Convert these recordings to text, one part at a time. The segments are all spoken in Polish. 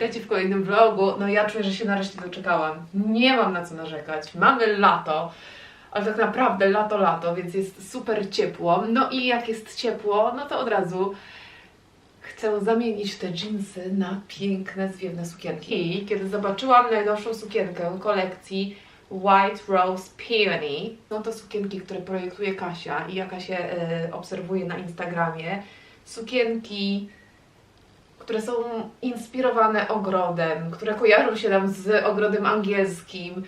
witajcie w kolejnym vlogu. No ja czuję, że się nareszcie doczekałam. Nie mam na co narzekać. Mamy lato, ale tak naprawdę lato, lato, więc jest super ciepło. No i jak jest ciepło, no to od razu chcę zamienić te dżinsy na piękne, zwiewne sukienki. I kiedy zobaczyłam najnowszą sukienkę kolekcji White Rose Peony, no to sukienki, które projektuje Kasia i jaka się e, obserwuje na Instagramie. Sukienki które są inspirowane ogrodem, które kojarzą się nam z ogrodem angielskim.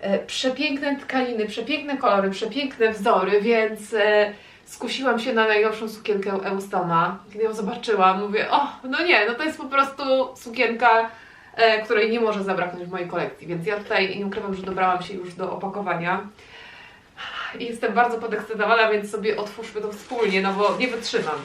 E, Przepiękne tkaniny, przepiękne kolory, przepiękne wzory, więc e, skusiłam się na najnowszą sukienkę Eustoma. Kiedy ją zobaczyłam, mówię, o, no nie, no to jest po prostu sukienka, e, której nie może zabraknąć w mojej kolekcji, więc ja tutaj nie ukrywam, że dobrałam się już do opakowania. Jestem bardzo podekscytowana, więc sobie otwórzmy to wspólnie, no bo nie wytrzymam.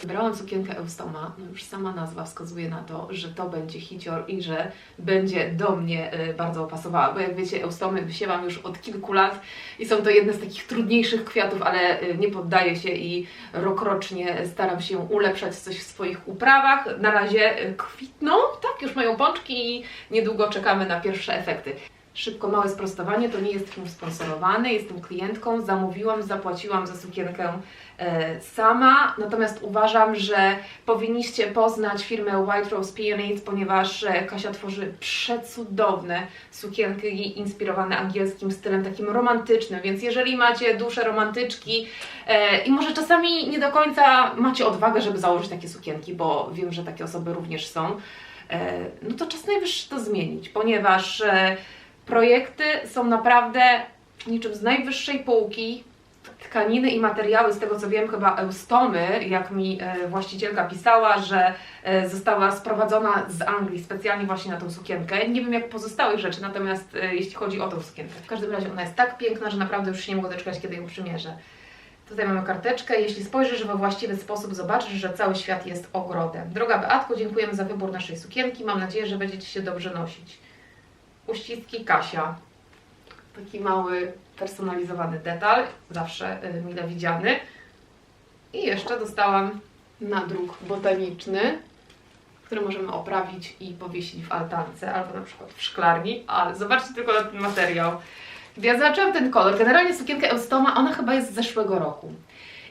Wybrałam sukienkę Eustoma, no już sama nazwa wskazuje na to, że to będzie hicior i że będzie do mnie y, bardzo pasowała, bo jak wiecie, Eustomy wysiewam już od kilku lat i są to jedne z takich trudniejszych kwiatów, ale y, nie poddaję się i rokrocznie staram się ulepszać coś w swoich uprawach. Na razie y, kwitną, tak, już mają pączki i niedługo czekamy na pierwsze efekty. Szybko małe sprostowanie, to nie jest film sponsorowany, jestem klientką, zamówiłam, zapłaciłam za sukienkę e, sama, natomiast uważam, że powinniście poznać firmę White Rose Peonies, ponieważ e, Kasia tworzy przecudowne sukienki inspirowane angielskim stylem takim romantycznym, więc jeżeli macie duszę romantyczki e, i może czasami nie do końca macie odwagę, żeby założyć takie sukienki, bo wiem, że takie osoby również są, no to czas najwyższy to zmienić, ponieważ projekty są naprawdę niczym z najwyższej półki. Tkaniny i materiały, z tego co wiem, chyba Eustomy, jak mi e, właścicielka pisała, że e, została sprowadzona z Anglii specjalnie właśnie na tą sukienkę. Nie wiem jak pozostałych rzeczy, natomiast e, jeśli chodzi o tą sukienkę. W każdym razie ona jest tak piękna, że naprawdę już się nie mogę doczekać, kiedy ją przymierzę. Tutaj mamy karteczkę. Jeśli spojrzysz we właściwy sposób, zobaczysz, że cały świat jest ogrodem. Droga Beatko, dziękujemy za wybór naszej sukienki. Mam nadzieję, że będziecie się dobrze nosić. Uściski Kasia. Taki mały, personalizowany detal, zawsze y, mile widziany. I jeszcze dostałam nadruk botaniczny, który możemy oprawić i powiesić w altance, albo na przykład w szklarni. Ale zobaczcie tylko na ten materiał. Gdy ja zobaczyłam ten kolor, generalnie sukienkę Eustoma, ona chyba jest z zeszłego roku.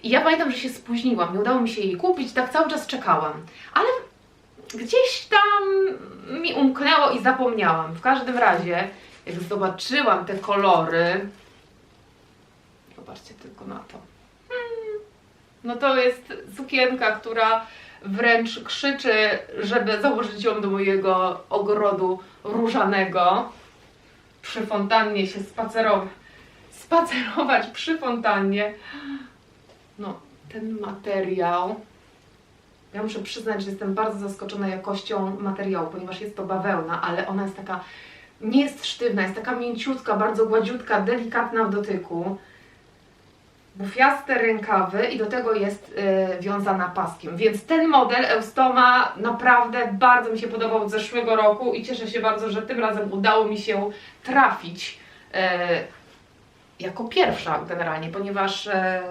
I ja pamiętam, że się spóźniłam, nie udało mi się jej kupić, tak cały czas czekałam. Ale gdzieś tam mi umknęło i zapomniałam. W każdym razie, jak zobaczyłam te kolory, zobaczcie tylko na to. Hmm. No to jest sukienka, która wręcz krzyczy, żeby założyć ją do mojego ogrodu różanego. Przy fontannie się spacerować. Spacerować przy fontannie. No, ten materiał. Ja muszę przyznać, że jestem bardzo zaskoczona jakością materiału, ponieważ jest to bawełna, ale ona jest taka, nie jest sztywna, jest taka mięciutka, bardzo gładziutka, delikatna w dotyku. Bufiaste rękawy i do tego jest y, wiązana paskiem. Więc ten model Eustoma naprawdę bardzo mi się podobał od zeszłego roku i cieszę się bardzo, że tym razem udało mi się trafić y, jako pierwsza generalnie, ponieważ e,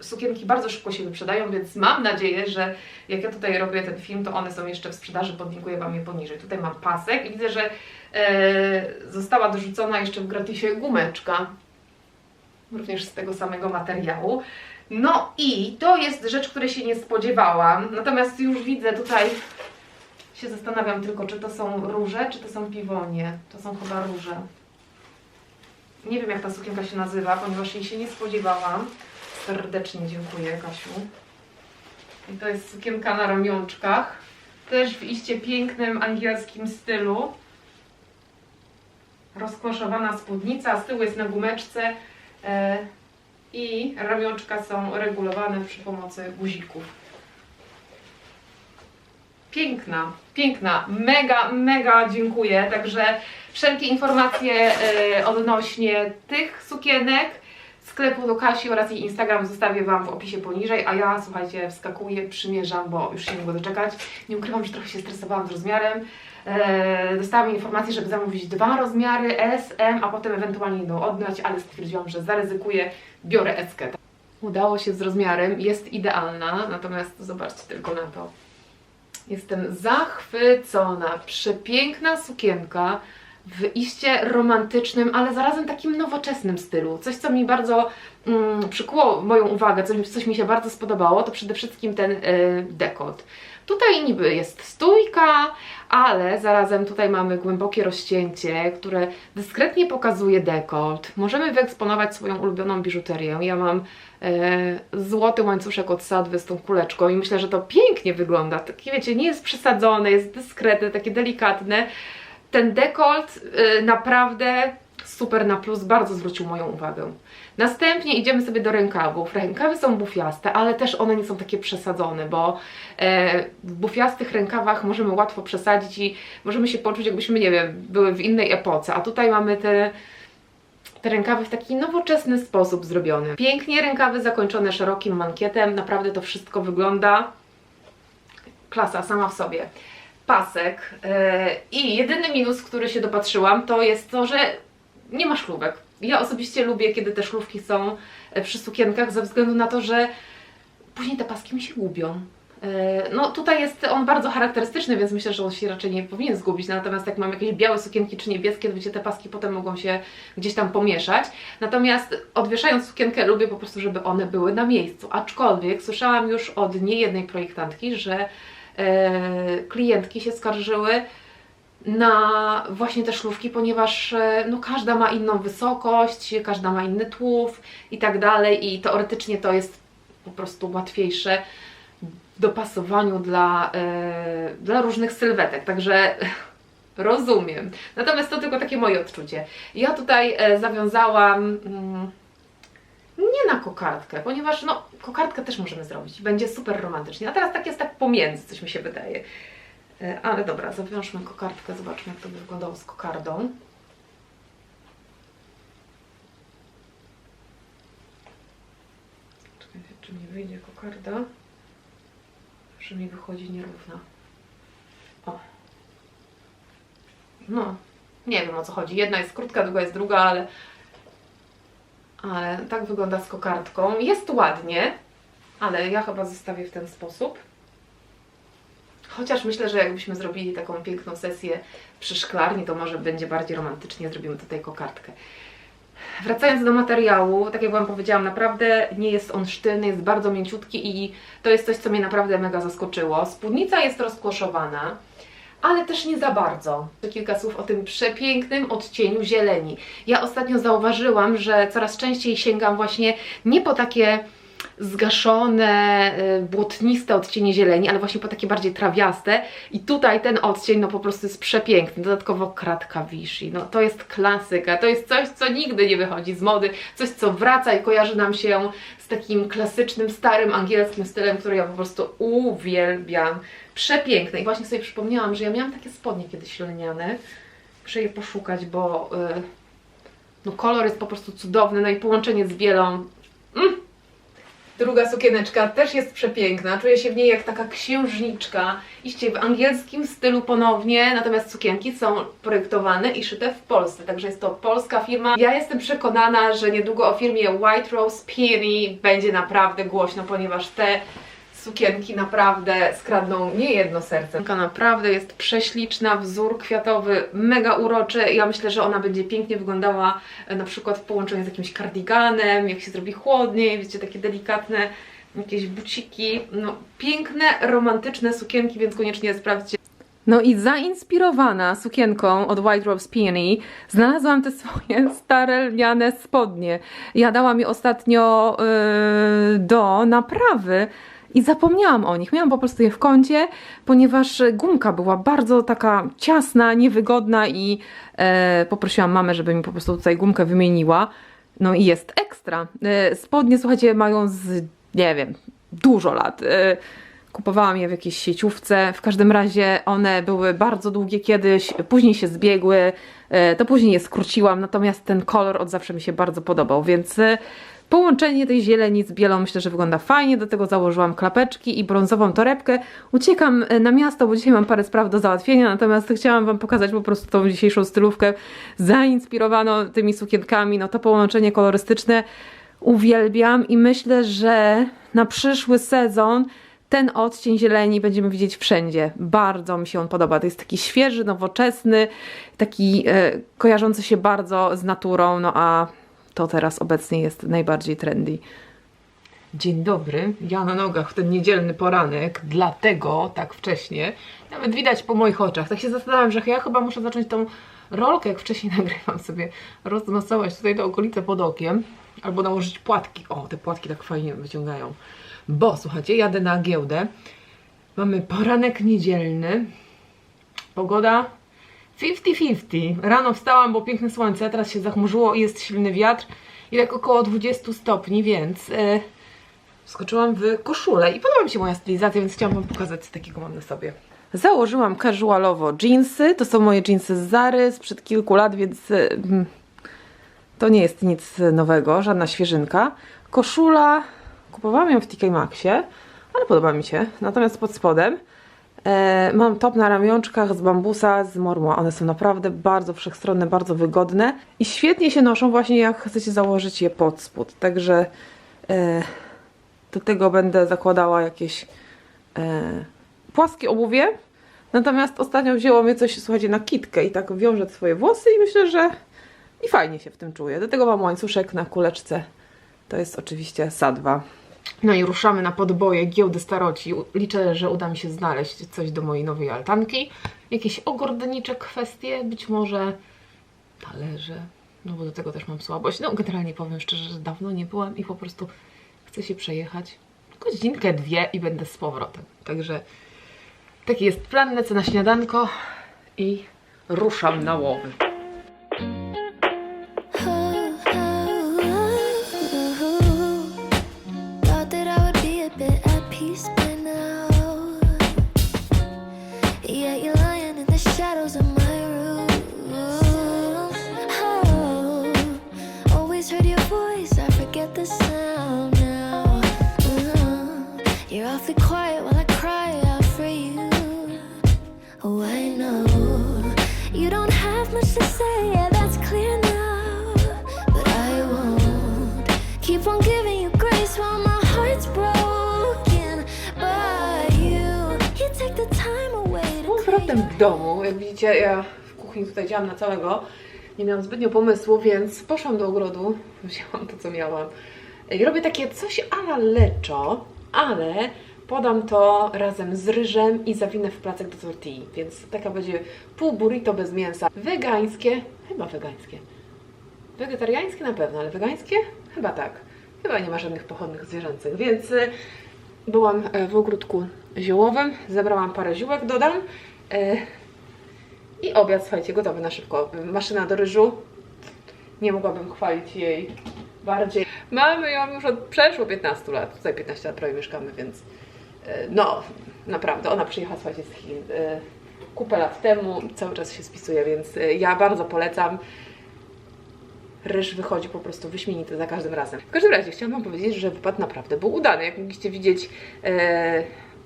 sukienki bardzo szybko się wyprzedają, więc mam nadzieję, że jak ja tutaj robię ten film, to one są jeszcze w sprzedaży, podlinkuję Wam je poniżej. Tutaj mam pasek i widzę, że e, została dorzucona jeszcze w gratisie gumeczka, również z tego samego materiału. No i to jest rzecz, której się nie spodziewałam, natomiast już widzę tutaj, się zastanawiam tylko, czy to są róże, czy to są piwonie. To są chyba róże. Nie wiem, jak ta sukienka się nazywa, ponieważ jej się nie spodziewałam. Serdecznie dziękuję, Kasiu. I to jest sukienka na ramionczkach. Też w iście pięknym angielskim stylu. Rozkloszowana spódnica, z tyłu jest na gumeczce. E, I ramionczka są regulowane przy pomocy guzików. Piękna, piękna, mega, mega dziękuję. Także wszelkie informacje e, odnośnie tych sukienek, sklepu do Kasi oraz jej Instagram zostawię Wam w opisie poniżej, a ja słuchajcie, wskakuję, przymierzam, bo już się nie mogę doczekać. Nie ukrywam, że trochę się stresowałam z rozmiarem. E, dostałam informację, żeby zamówić dwa rozmiary S, M, a potem ewentualnie jedną oddać, ale stwierdziłam, że zaryzykuję, biorę eskę. Udało się z rozmiarem, jest idealna, natomiast zobaczcie tylko na to Jestem zachwycona. Przepiękna sukienka w iście romantycznym, ale zarazem takim nowoczesnym stylu. Coś, co mi bardzo mm, przykuło moją uwagę, coś, coś mi się bardzo spodobało, to przede wszystkim ten y. Tutaj niby jest stójka, ale zarazem tutaj mamy głębokie rozcięcie, które dyskretnie pokazuje dekolt. Możemy wyeksponować swoją ulubioną biżuterię. Ja mam e, złoty łańcuszek od sadwy z tą kuleczką i myślę, że to pięknie wygląda. Takie wiecie, nie jest przesadzone, jest dyskretne, takie delikatne. Ten dekolt e, naprawdę super na plus, bardzo zwrócił moją uwagę. Następnie idziemy sobie do rękawów. Rękawy są bufiaste, ale też one nie są takie przesadzone, bo e, w bufiastych rękawach możemy łatwo przesadzić i możemy się poczuć, jakbyśmy, nie wiem, były w innej epoce. A tutaj mamy te te rękawy w taki nowoczesny sposób zrobione. Pięknie rękawy zakończone szerokim mankietem, naprawdę to wszystko wygląda klasa sama w sobie. Pasek yy, i jedyny minus, który się dopatrzyłam, to jest to, że nie ma szlówek. Ja osobiście lubię, kiedy te szlówki są e, przy sukienkach, ze względu na to, że później te paski mi się gubią. E, no tutaj jest on bardzo charakterystyczny, więc myślę, że on się raczej nie powinien zgubić, natomiast jak mam jakieś białe sukienki czy niebieskie, to wiecie, te paski potem mogą się gdzieś tam pomieszać. Natomiast odwieszając sukienkę lubię po prostu, żeby one były na miejscu. Aczkolwiek słyszałam już od niejednej projektantki, że e, klientki się skarżyły, na właśnie te szlówki, ponieważ e, no, każda ma inną wysokość, każda ma inny tłów i tak dalej i teoretycznie to jest po prostu łatwiejsze w dopasowaniu dla, yy, dla różnych sylwetek, także rozumiem. Natomiast to tylko takie moje odczucie. Ja tutaj zawiązałam yy, nie na kokardkę, ponieważ no kokardkę też możemy zrobić, będzie super romantycznie, a teraz tak jest tak pomiędzy, coś mi się wydaje. E, ale dobra, zawiążmy kokardkę, zobaczmy jak to by wyglądało z kokardą. Czekajcie, czy mi wyjdzie kokarda? Że mi wychodzi nierówna. O. No, nie wiem o co chodzi. Jedna jest krótka, druga jest druga, ale ale tak wygląda z kokardką. Jest ładnie, ale ja chyba zostawię w ten sposób. Chociaż myślę, że jakbyśmy zrobili taką piękną sesję przy szklarni, to może będzie bardziej romantycznie, zrobimy tutaj kokardkę. Wracając do materiału, tak jak Wam powiedziałam, naprawdę nie jest on sztywny, jest bardzo mięciutki i to jest coś, co mnie naprawdę mega zaskoczyło. Spódnica jest rozkłoszowana, ale też nie za bardzo. Kilka słów o tym przepięknym odcieniu zieleni. Ja ostatnio zauważyłam, że coraz częściej sięgam właśnie nie po takie zgaszone, y, błotniste odcienie zieleni, ale właśnie po takie bardziej trawiaste. I tutaj ten odcień no po prostu jest przepiękny. Dodatkowo kratka Vichy. No to jest klasyka, to jest coś, co nigdy nie wychodzi z mody, coś, co wraca i kojarzy nam się z takim klasycznym, starym angielskim stylem, który ja po prostu uwielbiam. Przepiękne. I właśnie sobie przypomniałam, że ja miałam takie spodnie kiedyś lniane. Muszę je poszukać, bo yy, no kolor jest po prostu cudowny, no i połączenie z bielą. Mm Druga sukieneczka też jest przepiękna, czuję się w niej jak taka księżniczka. Iście w angielskim stylu ponownie, natomiast sukienki są projektowane i szyte w Polsce, także jest to polska firma. Ja jestem przekonana, że niedługo o firmie White Rose Peony będzie naprawdę głośno, ponieważ te sukienki naprawdę skradną nie jedno serce. Taka naprawdę jest prześliczna, wzór kwiatowy, mega uroczy. Ja myślę, że ona będzie pięknie wyglądała e, na przykład w połączeniu z jakimś kardiganem, jak się zrobi chłodniej, wiecie, takie delikatne jakieś buciki. No, piękne, romantyczne sukienki, więc koniecznie sprawdźcie. No i zainspirowana sukienką od White Rose Peony znalazłam te swoje stare lniane spodnie. Ja dałam je ostatnio yy, do naprawy i zapomniałam o nich. Miałam po prostu je w kącie, ponieważ gumka była bardzo taka ciasna, niewygodna i e, poprosiłam mamę, żeby mi po prostu tutaj gumkę wymieniła. No i jest ekstra. E, spodnie, słuchajcie, mają z, nie wiem, dużo lat. E, kupowałam je w jakiejś sieciówce. W każdym razie one były bardzo długie kiedyś, później się zbiegły, e, to później je skróciłam, natomiast ten kolor od zawsze mi się bardzo podobał, więc e, Połączenie tej zieleni z bielą myślę, że wygląda fajnie. Do tego założyłam klapeczki i brązową torebkę. Uciekam e, na miasto, bo dzisiaj mam parę spraw do załatwienia, natomiast chciałam Wam pokazać po prostu tą dzisiejszą stylówkę zainspirowaną tymi sukienkami. No to połączenie kolorystyczne uwielbiam i myślę, że na przyszły sezon ten odcień zieleni będziemy widzieć wszędzie. Bardzo mi się on podoba. To jest taki świeży, nowoczesny, taki e, kojarzący się bardzo z naturą, no a to teraz obecnie jest najbardziej trendy. Dzień dobry, ja na nogach w ten niedzielny poranek, dlatego tak wcześnie, nawet widać po moich oczach. Tak się zastanawiam, że ja chyba muszę zacząć tą rolkę, jak wcześniej nagrywam sobie, rozmasować tutaj te okolice pod okiem, albo nałożyć płatki. O, te płatki tak fajnie wyciągają. Bo słuchajcie, jadę na giełdę, mamy poranek niedzielny, pogoda 50-50. Rano wstałam, było piękne słońce, teraz się zachmurzyło i jest silny wiatr i tak około 20 stopni, więc e, wskoczyłam w koszulę i podoba mi się moja stylizacja, więc chciałam Wam pokazać, co takiego mam na sobie. Założyłam casualowo jeansy, to są moje jeansy z Zary sprzed kilku lat, więc mm, to nie jest nic nowego, żadna świeżynka. Koszula, kupowałam ją w TK Maxie, ale podoba mi się. Natomiast pod spodem mam top na ramionczkach z bambusa, z mormła. One są naprawdę bardzo wszechstronne, bardzo wygodne i świetnie się noszą właśnie jak chcecie założyć je pod spód. Także e, do tego będę zakładała jakieś e, płaskie obuwie. Natomiast ostatnio wzięło mnie coś, słuchajcie, na kitkę i tak wiążę swoje włosy i myślę, że i fajnie się w tym czuję. Do tego mam łańcuszek na kuleczce. To jest oczywiście sadwa. No i ruszamy na podboje giełdy staroci. Liczę, że uda mi się znaleźć coś do mojej nowej altanki. Jakieś ogrodnicze kwestie, być może talerze. No bo do tego też mam słabość. No generalnie powiem szczerze, że dawno nie byłam i po prostu chcę się przejechać. Godzinkę, dwie i będę z powrotem. Także taki jest plan, lecę na śniadanko i ruszam na łowy. Powrotem w domu. Jak widzicie, ja w kuchni tutaj działam na całego. Nie miałam zbytnio pomysłu, więc poszłam do ogrodu, wzięłam to, co miałam. I robię takie coś ala leczo, ale podam to razem z ryżem i zawinę w placek do tortilli. Więc taka będzie pół burrito bez mięsa. Wegańskie, chyba wegańskie. Wegetariańskie na pewno, ale wegańskie? Chyba tak. Chyba nie ma żadnych pochodnych zwierzęcych, więc y, byłam e, w ogródku ziołowym, zebrałam parę ziółek, dodam. E, I obiad, słuchajcie, gotowy na szybko. Maszyna do ryżu. Nie mogłabym chwalić jej bardziej. Mamy ją już od przeszło 15 lat. Tutaj 15 lat prawie mieszkamy, więc e, no, naprawdę, ona przyjechała, słuchajcie, z Chin e, kupę lat temu. Cały czas się spisuje, więc ja bardzo polecam ryż wychodzi po prostu wyśmienity za każdym razem. W każdym razie chciałam Wam powiedzieć, że wypad naprawdę był udany. Jak mogliście widzieć, e,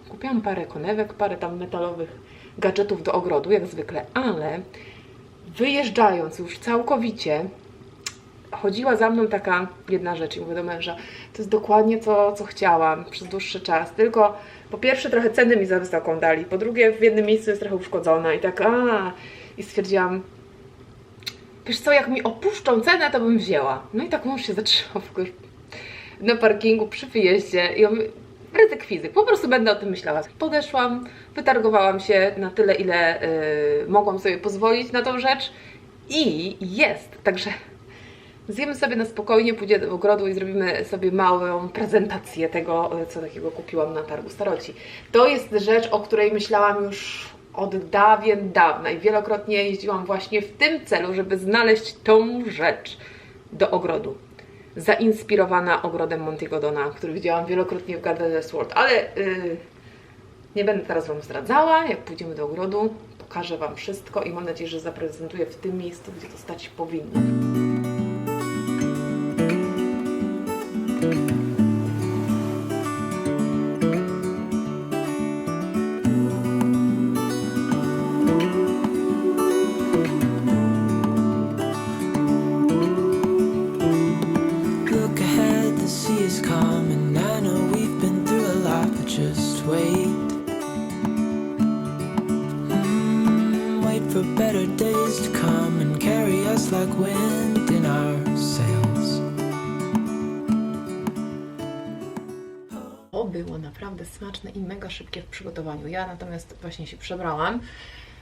kupiłam parę konewek, parę tam metalowych gadżetów do ogrodu, jak zwykle, ale wyjeżdżając już całkowicie, chodziła za mną taka jedna rzecz i mówię do męża, to jest dokładnie to, co chciałam przez dłuższy czas, tylko po pierwsze trochę ceny mi za wysoką dali, po drugie w jednym miejscu jest trochę uszkodzona i tak a i stwierdziłam, wiesz co, jak mi opuszczą cenę, to bym wzięła. No i tak mąż się zatrzymał w ogóle na parkingu przy wyjeździe i on ryzyk fizyk, po prostu będę o tym myślała. Podeszłam, wytargowałam się na tyle, ile y, mogłam sobie pozwolić na tą rzecz i jest, także zjemy sobie na spokojnie, pójdziemy do ogrodu i zrobimy sobie małą prezentację tego, y, co takiego kupiłam na targu staroci. To jest rzecz, o której myślałam już od dawien dawna i wielokrotnie jeździłam właśnie w tym celu, żeby znaleźć tą rzecz do ogrodu. Zainspirowana ogrodem Montigodona, który widziałam wielokrotnie w Garden Sword, ale yy, nie będę teraz Wam zdradzała. Jak pójdziemy do ogrodu, pokażę Wam wszystko i mam nadzieję, że zaprezentuję w tym miejscu, gdzie to stać powinno. Naprawdę smaczne i mega szybkie w przygotowaniu. Ja natomiast właśnie się przebrałam,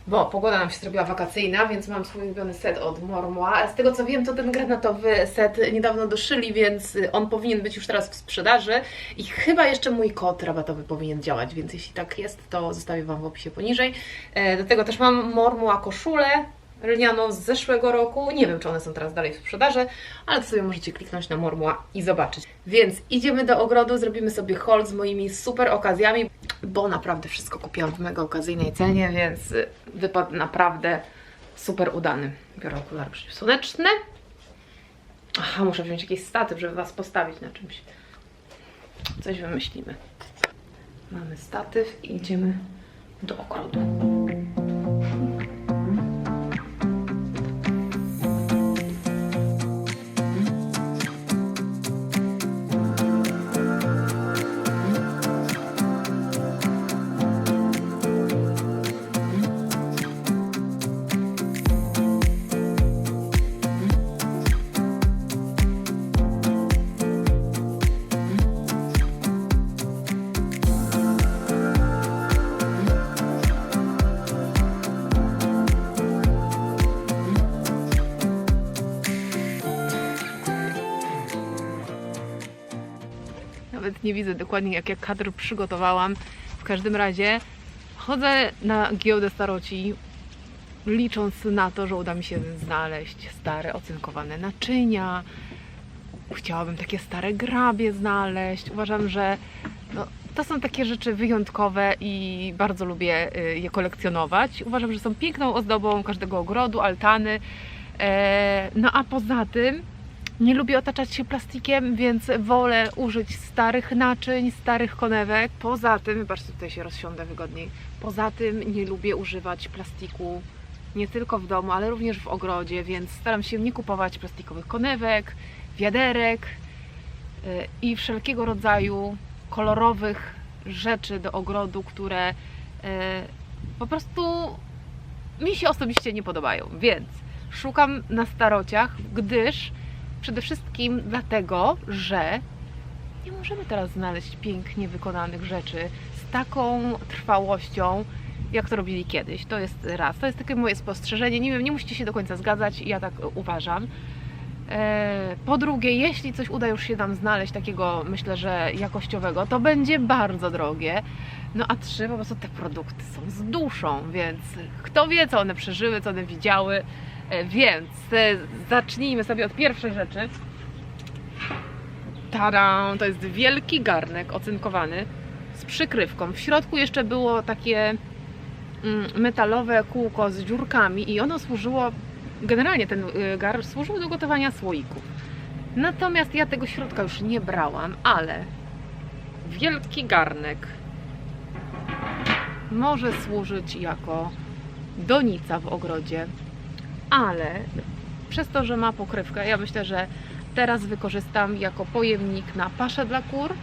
bo pogoda nam się zrobiła wakacyjna, więc mam swój ulubiony set od Mormła. Z tego co wiem, to ten granatowy set niedawno doszyli, więc on powinien być już teraz w sprzedaży i chyba jeszcze mój kod rabatowy powinien działać, więc jeśli tak jest, to zostawię Wam w opisie poniżej. E, Do tego też mam Mormła koszulę lnianą z zeszłego roku. Nie wiem, czy one są teraz dalej w sprzedaży, ale to sobie możecie kliknąć na Mormła i zobaczyć. Więc idziemy do ogrodu, zrobimy sobie haul z moimi super okazjami, bo naprawdę wszystko kupiłam w mega okazyjnej cenie, więc y, wypadł naprawdę super udany. Biorę okulary przeciwsłoneczne. Aha, muszę wziąć jakiś statyw, żeby Was postawić na czymś. Coś wymyślimy. Mamy statyw i idziemy do ogrodu. Nie widzę dokładnie, jak ja kadr przygotowałam. W każdym razie chodzę na giełdę staroci, licząc na to, że uda mi się znaleźć stare, ocynkowane naczynia. Chciałabym takie stare grabie znaleźć. Uważam, że no, to są takie rzeczy wyjątkowe i bardzo lubię y, je kolekcjonować. Uważam, że są piękną ozdobą każdego ogrodu, altany. E, No a poza tym nie lubię otaczać się plastikiem, więc wolę użyć starych naczyń, starych konewek. Poza tym, wybaczcie, tutaj się rozsiądę wygodniej. Poza tym nie lubię używać plastiku nie tylko w domu, ale również w ogrodzie, więc staram się nie kupować plastikowych konewek, wiaderek yy, i wszelkiego rodzaju kolorowych rzeczy do ogrodu, które yy, po prostu mi się osobiście nie podobają. Więc szukam na starociach, gdyż Przede wszystkim dlatego, że nie możemy teraz znaleźć pięknie wykonanych rzeczy z taką trwałością, jak to robili kiedyś. To jest raz. To jest takie moje spostrzeżenie. Nie wiem, nie musicie się do końca zgadzać, ja tak uważam. E, Po drugie, jeśli coś uda już się nam znaleźć takiego, myślę, że jakościowego, to będzie bardzo drogie. No a trzy, po prostu te produkty są z duszą, więc kto wie, co one przeżyły, co one widziały. E, Więc e, zacznijmy sobie od pierwszej rzeczy. Tada! To jest wielki garnek ocynkowany z przykrywką. W środku jeszcze było takie mm, metalowe kółko z dziurkami i ono służyło, generalnie ten y, gar służył do gotowania słoików. Natomiast ja tego środka już nie brałam, ale wielki garnek może służyć jako donica w ogrodzie, ale przez to, że ma pokrywkę, ja myślę, że teraz wykorzystam jako pojemnik na paszę dla kur.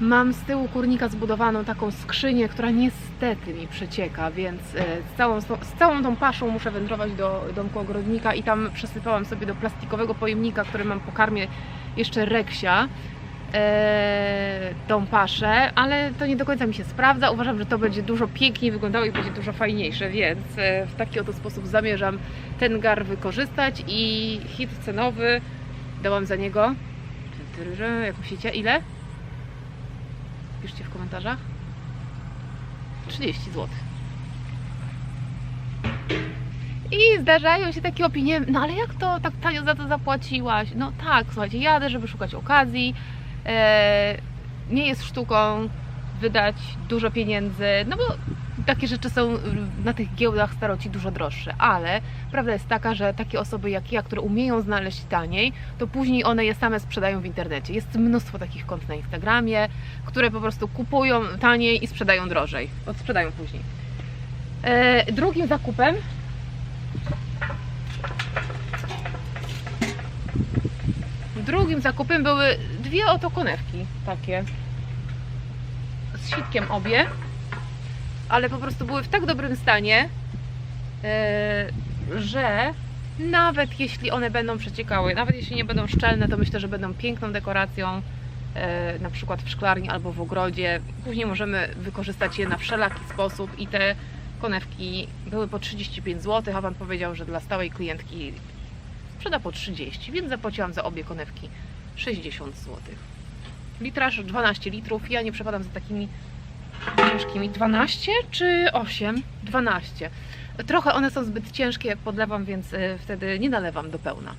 Mam z tyłu kurnika zbudowaną taką skrzynię, która niestety mi przecieka, więc e, z całą, z całą tą paszą muszę wędrować do domku ogrodnika i tam przesypałam sobie do plastikowego pojemnika, który mam po karmie jeszcze reksia tą paszę, ale to nie do końca mi się sprawdza. Uważam, że to będzie dużo piękniej wyglądało i będzie dużo fajniejsze, więc e, w taki oto sposób zamierzam ten gar wykorzystać i hit cenowy dałam za niego jak myślicie, ile? Piszcie w komentarzach 30 zł i zdarzają się takie opinie, no ale jak to tak tanio za to zapłaciłaś? No tak, słuchajcie, jadę, żeby szukać okazji. E, nie jest sztuką wydać dużo pieniędzy, no bo takie rzeczy są na tych giełdach staroci dużo droższe, ale prawda jest taka, że takie osoby jak ja, które umieją znaleźć taniej, to później one je same sprzedają w internecie. Jest mnóstwo takich kont na Instagramie, które po prostu kupują taniej i sprzedają drożej, odsprzedają później. E, drugim zakupem Drugim zakupem były dwie oto konewki takie z sitkiem obie, ale po prostu były w tak dobrym stanie, e, że nawet jeśli one będą przeciekały, nawet jeśli nie będą szczelne, to myślę, że będą piękną dekoracją, e, na przykład w szklarni albo w ogrodzie. Później możemy wykorzystać je na wszelaki sposób i te konewki były po 35 zł, a Pan powiedział, że dla stałej klientki sprzeda po 30, więc zapłaciłam za obie konewki 60 zł. Litraż 12 litrów, ja nie przepadam za takimi ciężkimi. 12 czy 8? 12. Trochę one są zbyt ciężkie, jak podlewam, więc y, wtedy nie nalewam do pełna.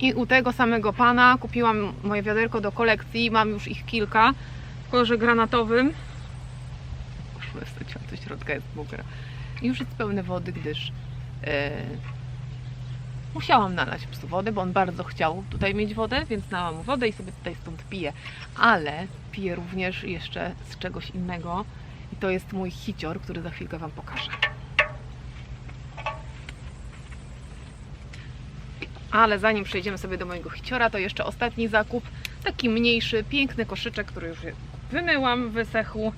I u tego samego pana kupiłam moje wiaderko do kolekcji. Mam już ich kilka w kolorze granatowym. Wsadziłam do środka, jest mokra. I już jest pełne wody, gdyż yy, musiałam nalać po prostu wodę, bo on bardzo chciał tutaj mieć wodę, więc nałam mu wodę i sobie tutaj stąd piję. Ale piję również jeszcze z czegoś innego i to jest mój hicior, który za chwilkę Wam pokażę. Ale zanim przejdziemy sobie do mojego hiciora, to jeszcze ostatni zakup. Taki mniejszy, piękny koszyczek, który już wymyłam, wysechł.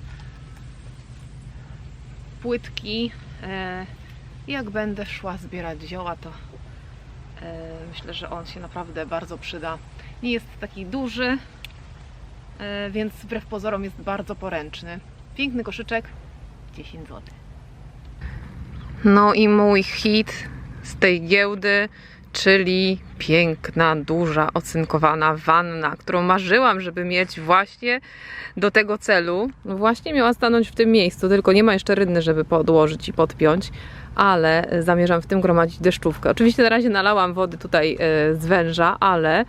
Płytki. E, jak będę szła zbierać zioła, to myślę, że on się naprawdę bardzo przyda. Nie jest taki duży, e, więc wbrew pozorom jest bardzo poręczny. Piękny koszyczek, 10 zł. No i mój hit z tej giełdy, czyli piękna, duża, ocynkowana wanna, którą marzyłam, żeby mieć właśnie do tego celu. No właśnie miała stanąć w tym miejscu, tylko nie ma jeszcze rynny, żeby podłożyć i podpiąć, ale zamierzam w tym gromadzić deszczówkę. Oczywiście na razie nalałam wody tutaj e, z węża, ale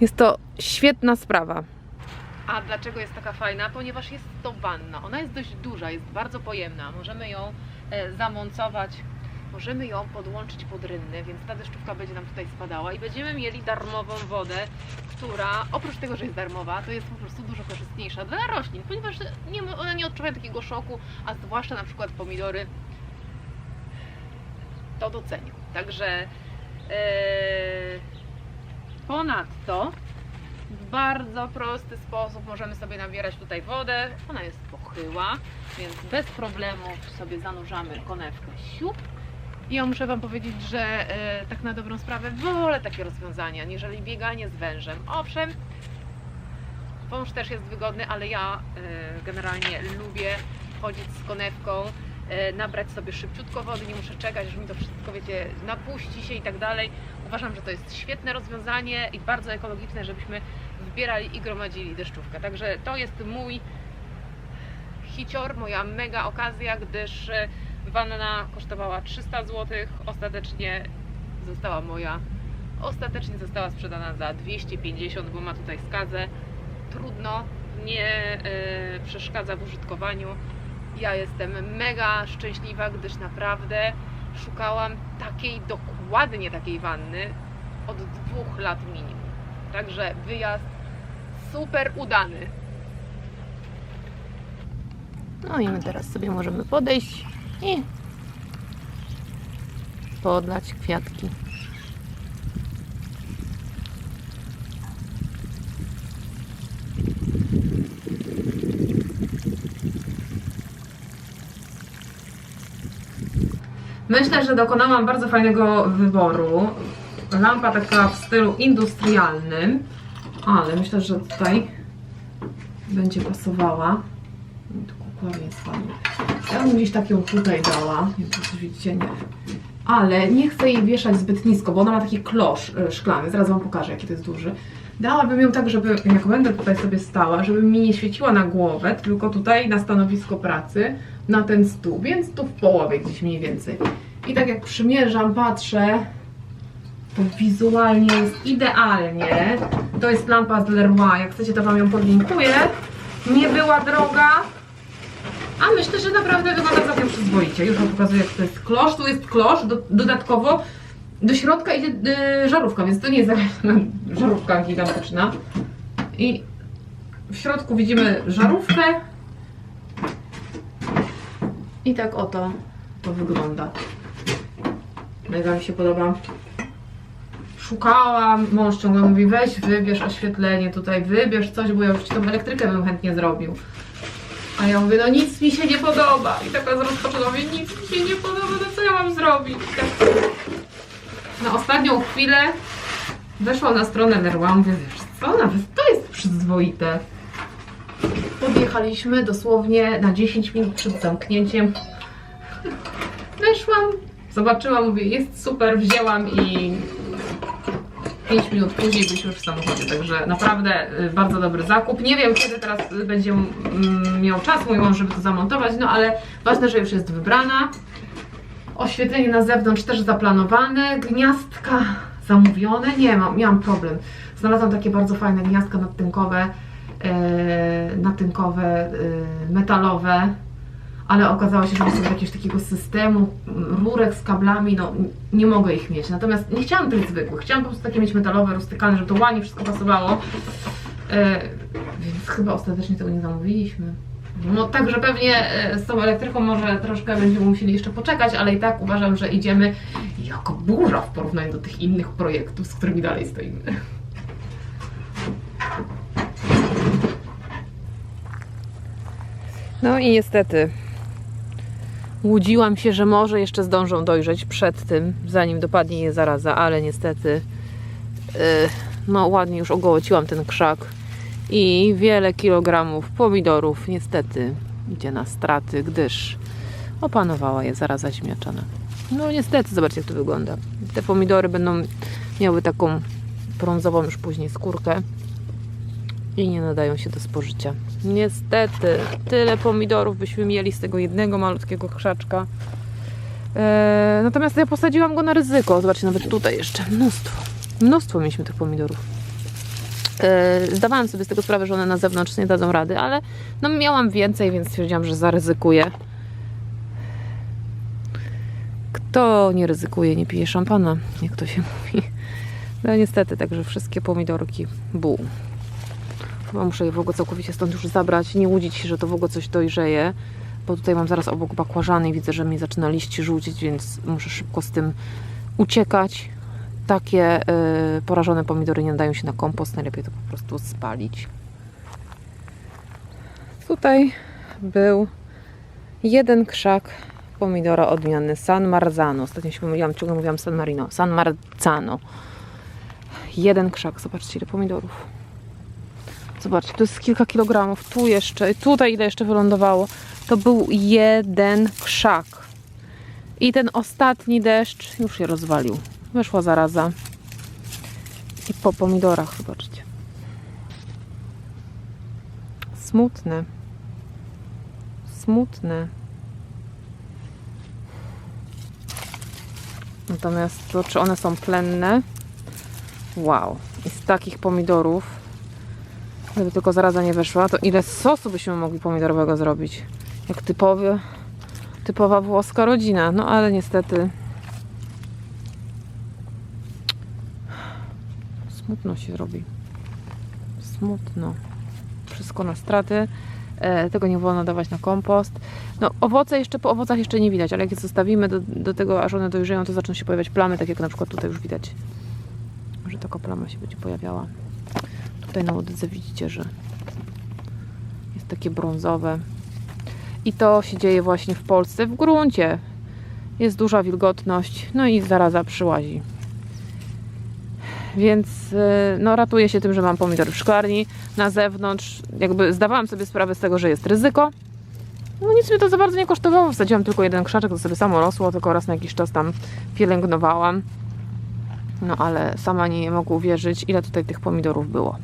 jest to świetna sprawa. A dlaczego jest taka fajna? Ponieważ jest to wanna. Ona jest dość duża, jest bardzo pojemna. Możemy ją e, zamontować, możemy ją podłączyć pod rynny, więc ta deszczówka będzie nam tutaj spadała i będziemy mieli darmową wodę, która oprócz tego, że jest darmowa, to jest po prostu dużo korzystniejsza dla roślin, ponieważ nie, nie odczuwają takiego szoku, a zwłaszcza na przykład pomidory to docenią. Także e, ponadto w bardzo prosty sposób możemy sobie nabierać tutaj wodę. Ona jest pochyła, więc bez problemu sobie zanurzamy konewkę siup. Ja muszę Wam powiedzieć, że e, tak na dobrą sprawę wolę takie rozwiązania, niżeli bieganie z wężem. Owszem, wąż też jest wygodny, ale ja e, generalnie lubię chodzić z konewką, e, nabrać sobie szybciutko wody, nie muszę czekać, że mi to wszystko, wiecie, napuści się i tak dalej. Uważam, że to jest świetne rozwiązanie i bardzo ekologiczne, żebyśmy zbierali i gromadzili deszczówkę. Także to jest mój hicior, moja mega okazja, gdyż e, wanna kosztowała 300 zł, ostatecznie została moja, ostatecznie została sprzedana za 250, bo ma tutaj skazę. Trudno, nie e, przeszkadza w użytkowaniu. Ja jestem mega szczęśliwa, gdyż naprawdę szukałam takiej, dokładnie takiej wanny od dwóch lat minimum. Także wyjazd super udany. No i my teraz sobie możemy podejść i podlać kwiatki. Myślę, że dokonałam bardzo fajnego wyboru. Lampa taka w stylu industrialnym, ale myślę, że tutaj będzie pasowała. Tu kukła jest. Ja bym gdzieś taką tutaj dała, czy widzicie, nie. Ale nie chcę jej wieszać zbyt nisko, bo ona ma taki klosz e, szklany. Zaraz Wam pokażę, jaki to jest duży. Dałabym ją tak, żeby jak będę tutaj sobie stała, żeby mi nie świeciła na głowę, tylko tutaj na stanowisko pracy, na ten stół, więc tu w połowie gdzieś mniej więcej. I tak jak przymierzam, patrzę, to wizualnie jest idealnie. To jest lampa z Leroy, jak chcecie to Wam ją podlinkuję. Nie była droga, a myślę, że naprawdę wygląda całkiem przyzwoicie. Już Wam pokazuję, jak to jest klosz. Tu jest klosz, do, dodatkowo do środka idzie y, żarówka, więc to nie jest żarówka gigantyczna. I w środku widzimy żarówkę. I tak oto to wygląda. Mega mi się podoba. Szukałam, mąż ciągle mówi weź wybierz oświetlenie tutaj, wybierz coś, bo ja już tą elektrykę bym chętnie zrobił. A ja mówię, no nic mi się nie podoba. I taka zrozpaczona, mówię, nic mi się nie podoba, no co ja mam zrobić? Na ostatnią chwilę weszłam na stronę Leroy, mówię, wiesz co, nawet to jest przyzwoite. Podjechaliśmy dosłownie na 10 minut przed zamknięciem. Weszłam, zobaczyłam, mówię, jest super, wzięłam i 5 minut później byliśmy w samochodzie, także naprawdę y, bardzo dobry zakup. Nie wiem, kiedy teraz będzie mm, miał czas mój mąż, żeby to zamontować, no ale ważne, że już jest wybrana. Oświetlenie na zewnątrz też zaplanowane, gniazdka zamówione. Nie, mam, miałam problem. Znalazłam takie bardzo fajne gniazdka nadtynkowe, e, nadtynkowe, e, metalowe, ale okazało się, że są jakiegoś takiego systemu, rurek z kablami, no nie mogę ich mieć. Natomiast nie chciałam tych zwykłych, chciałam po prostu takie mieć metalowe, rustykalne, żeby to ładnie wszystko pasowało. E, więc chyba ostatecznie tego nie zamówiliśmy. No także pewnie e, z tą elektryką może troszkę będziemy musieli jeszcze poczekać, ale i tak uważam, że idziemy jako burza w porównaniu do tych innych projektów, z którymi dalej stoimy. No i niestety łudziłam się, że może jeszcze zdążą dojrzeć przed tym, zanim dopadnie je zaraza, ale niestety yy, no ładnie już ogołociłam ten krzak i wiele kilogramów pomidorów niestety idzie na straty, gdyż opanowała je zaraza ziemniaczana. No niestety, zobaczcie jak to wygląda. Te pomidory będą miały taką brązową już później skórkę i nie nadają się do spożycia. Niestety, tyle pomidorów byśmy mieli z tego jednego malutkiego krzaczka. Eee, natomiast ja posadziłam go na ryzyko. Zobaczcie, nawet tutaj jeszcze mnóstwo. Mnóstwo mieliśmy tych pomidorów. Eee, zdawałam sobie z tego sprawę, że one na zewnątrz nie dadzą rady, ale no miałam więcej, więc stwierdziłam, że zaryzykuję. Kto nie ryzykuje, nie pije szampana, jak to się mówi. No niestety, także wszystkie pomidorki buł. Chyba muszę je w ogóle całkowicie stąd już zabrać, nie łudzić się, że to w ogóle coś dojrzeje, bo tutaj mam zaraz obok bakłażany i widzę, że mi zaczyna liście żółcić, więc muszę szybko z tym uciekać. Takie y, porażone pomidory nie nadają się na kompost, najlepiej to po prostu spalić. Tutaj był jeden krzak pomidora odmiany San Marzano. Ostatnio się pomyliłam, ciągle mówiłam San Marino. San Marzano. Jeden krzak, zobaczcie ile pomidorów. Zobaczcie, tu jest kilka kilogramów, tu jeszcze, tutaj ile jeszcze wylądowało. To był jeden krzak. I ten ostatni deszcz już je rozwalił. Wyszła zaraza. I po pomidorach, zobaczcie. Smutne. Smutne. Natomiast to, czy one są plenne? Wow. I z takich pomidorów Gdyby tylko zaraza nie weszła, to ile sosu byśmy mogli pomidorowego zrobić? Jak typowy, typowa włoska rodzina. No ale niestety smutno się robi. Smutno. Wszystko na straty. E, tego nie wolno dawać na kompost. No owoce jeszcze, po owocach jeszcze nie widać, ale jak je zostawimy do, do tego, aż one dojrzeją, to zaczną się pojawiać plamy, tak jak na przykład tutaj już widać, że taka plama się będzie pojawiała. Tutaj na łodydze widzicie, że jest takie brązowe. I to się dzieje właśnie w Polsce, w gruncie. Jest duża wilgotność, no i zaraza przyłazi. Więc yy, no, ratuję się tym, że mam pomidory w szklarni. Na zewnątrz jakby zdawałam sobie sprawę z tego, że jest ryzyko. No nic mi to za bardzo nie kosztowało. Wsadziłam tylko jeden krzaczek, to sobie samo rosło, tylko raz na jakiś czas tam pielęgnowałam. No ale sama nie mogę uwierzyć, ile tutaj tych pomidorów było.